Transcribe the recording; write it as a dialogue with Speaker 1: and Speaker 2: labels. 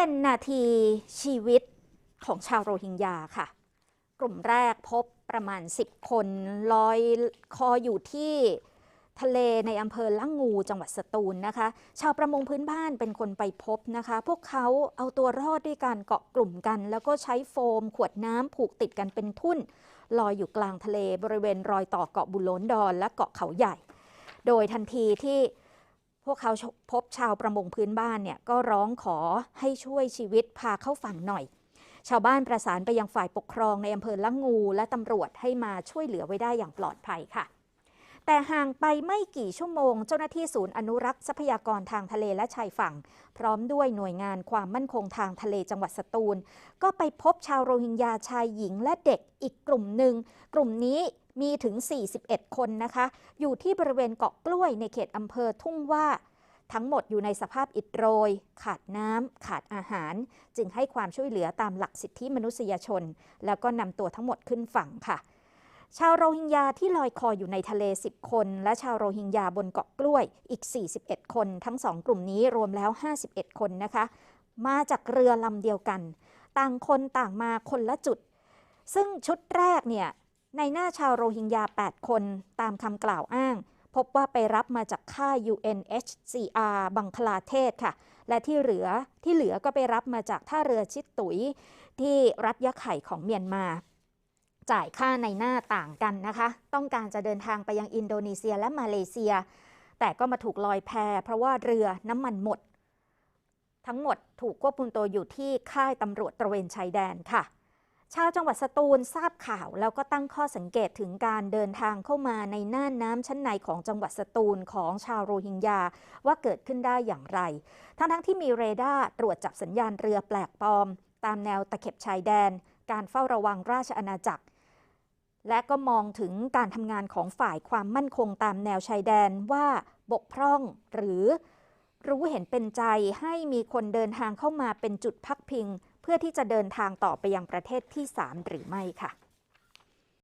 Speaker 1: เป็นนาทีชีวิตของชาวโรฮิงญาค่ะ กลุ่มแรกพบประมาณ 10 คนลอยคออยู่ที่ทะเลในอำเภอละงงูจังหวัดสตูลนะคะ ชาวประมงพื้นบ้านเป็นคนไปพบนะคะ พวกเขาเอาตัวรอดด้วยการเกาะกลุ่มกัน แล้วก็ใช้โฟม ขวดน้ำผูกติดกันเป็นทุ่นลอยอยู่กลางทะเลบริเวณรอยต่อเกาะบุโลนดอนและเกาะเขาใหญ่ โดยทันทีที่ วกเขาพบชาวประมงพื้นบ้านเนี่ยก็ร้องขอให้ช่วยชีวิตพาเข้าฝั่งหน่อย ชาวบ้านประสานไปยังฝ่ายปกครองในอำเภอละงู และตำรวจให้มาช่วยเหลือไว้ได้อย่างปลอดภัยค่ะ แต่ห่างไปไม่กี่ชั่วโมง เจ้าหน้าที่ศูนย์อนุรักษ์ทรัพยากรทางทะเลและชายฝั่ง พร้อมด้วยหน่วยงานความมั่นคงทางทะเลจังหวัดสตูล ก็ไปพบชาวโรฮิงญาชายหญิงและเด็กอีกกลุ่มหนึ่ง กลุ่มนี้มีถึง 41 คนนะคะ อยู่ที่บริเวณเกาะกล้วยในเขตอำเภอทุ่งว่าทั้งหมดอยู่ในสภาพอิดโรย ขาดน้ำ ขาดอาหาร จึงให้ความช่วยเหลือตามหลักสิทธิมนุษยชน แล้วก็นำตัวทั้งหมดขึ้นฝั่งค่ะ ชาวโรฮิงญาที่ลอยคออยู่ในทะเล 10 คน และชาวโรฮิงญาบนเกาะกล้วยอีก 41 คน ทั้งสองกลุ่มนี้รวมแล้ว 51 คนนะคะ มาจากเรือลำเดียวกัน ต่างคนต่างมาคนละจุด ซึ่งชุดแรกเนี่ยในหน้าชาวโรฮิงญา 8 คนตามคำกล่าวอ้าง พบว่าไปรับมาจากค่าย UNHCR บังคลาเทศค่ะ และที่เหลือที่เหลือก็ไปรับมาจากท่าเรือชิดตุย ที่รัฐยะไข่ของเมียนมา จ่ายค่าในหน้าต่างกันนะคะ ต้องการจะเดินทางไปยังอินโดนีเซียและมาเลเซีย แต่ก็มาถูกลอยแพเพราะว่าเรือน้ำมันหมด ทั้งหมดถูกควบคุมตัวอยู่ที่ค่ายตำรวจตระเวนชายแดนค่ะ ชาวจังหวัดสตูลทราบข่าว แล้วก็ตั้งข้อสังเกตถึงการเดินทางเข้ามาในน่านน้ำชั้นในของจังหวัดสตูลของชาวโรฮิงญาว่าเกิดขึ้นได้อย่างไร ทั้งๆทที่มีเรดาร์ตรวจจับสัญญาณเรือแปลกปลอม ตามแนวตะเข็บชายแดนการเฝ้าระวังราชอาณาจักร และก็มองถึงการทำงานของฝ่ายความมั่นคงตามแนวชายแดนว่าบกพร่องหรือรู้เห็นเป็นใจให้มีคนเดินทางเข้ามาเป็นจุดพักพิง เพื่อที่จะเดินทางต่อไปยังประเทศที่ 3 หรือไม่ค่ะ